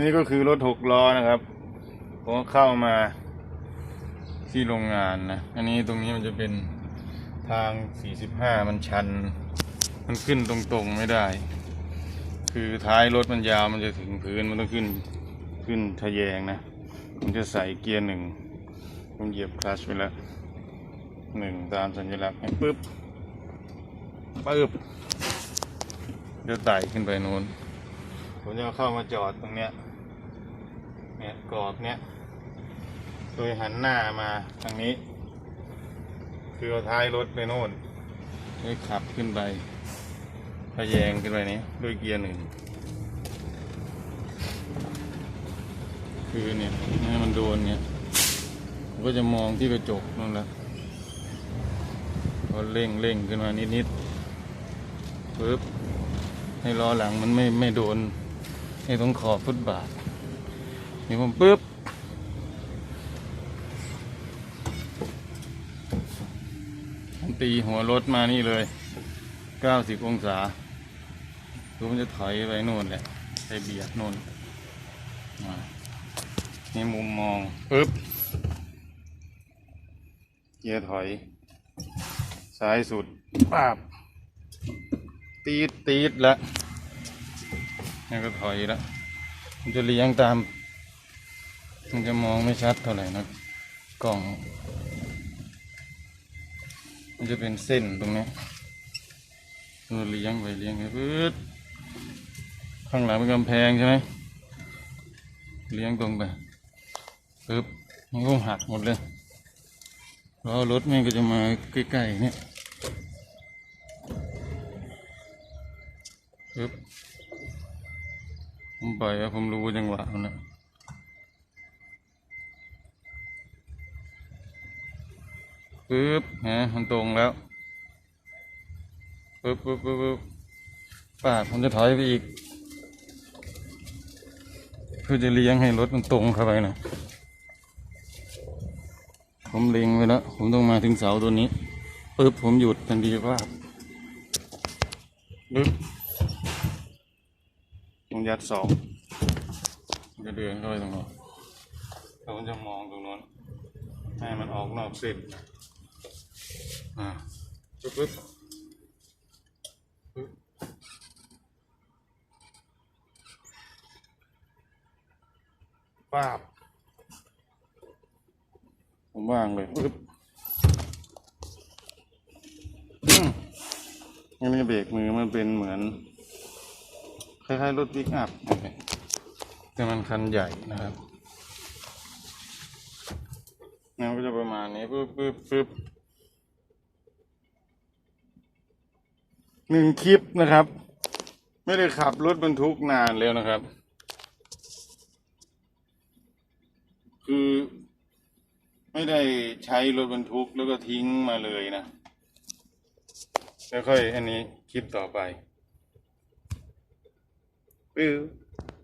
นี่ก็คือรถหกล้อนะครับผมเข้ามาที่โรงงานนะ อันนี้ตรงนี้มันจะเป็นทาง 45 มันชัน มันขึ้นตรงๆไม่ได้ คือท้ายรถมันยาวมันจะถึงพื้นมันต้องขึ้นขึ้นทะแยงนะผมจะใส่เกียร์หนึ่งผมเหยียบคลัชไปแล้วหนึ่งตามสัญลักษณ์ปึ๊บปึ๊บเดี๋ยวไต่ขึ้นไปนู้นผมจะเข้ามาจอดตรงเนี้ย กรอบเนี้ย โดยหันหน้ามาทางนี้ คือเอาท้ายรถไปโน่นให้ขับขึ้นไปทะแยงขึ้นไปนี้ด้วยเกียร์หนึ่ง คือเนี่ยให้มันโดนเนี่ยก็จะมองที่กระจกนั่นแหละพอเร่งเร่งขึ้นมานิดนิดปึ๊บให้ล้อหลังมันไม่ไม่โดนไอ้ตรงขอบฟุตบาท นี่ผมปึ๊บผมตีหัวรถมานี่เลย 90 องศาคือมันจะถอยไปโน่นแหละไปเบียดโน่นมานี่มุมมองปึ๊บเกียร์ถอย ซ้ายสุดปาบตีดตีดแล้วนี่ก็ถอยแล้วมันจะเลี้ยงตาม มันจะมองไม่ชัดเท่าไหร่นะกล่อง มันจะเป็นเส้นตรงนี้เราเลี้ยงไปเลี้ยงไปปื๊ดข้างหลังเป็นกำแพงใช่ไหมเลี้ยงตรงไปปึ๊บมันก็หักหมดเลยแล้วรถแม่ก็จะมาใกล้ๆเนี่ยปึ๊บผมไปแล้วผมรู้จังหวะมันนะ ปึ๊บฮะมันตรงแล้วปึ๊บปึ๊บปึ๊บปึ๊บปาดผมจะถอยไปอีก เพื่อจะเลี้ยงให้รถมันตรงเข้าไปนะผมเล็งไว้แล้ว ผมต้องมาถึงเสาตัวนี้ปึ๊บผมหยุดทันทีว่าปึ๊บผมยัดสองจะเดินเข้าไปตรงนู้นแล้วผมจะมองตรงนู้นให้มันออกนอกเส้น ปึ๊บปึ๊บป้าบผมว่างเลยปึ๊บอืมอันนี้เบรกมือมันเป็นเหมือน คล้ายๆรถปิกอัพแต่มันคันใหญ่นะครับแนวก็จะประมาณนี้ปึ๊บปึ๊บปึ๊บ หนึ่งคลิปนะครับ ไม่ได้ขับรถบรรทุกนานแล้วนะครับ คือ ไม่ได้ใช้รถบรรทุกแล้วก็ทิ้งมาเลยนะแล้วค่อยอันนี้คลิปต่อไปปึ๊บ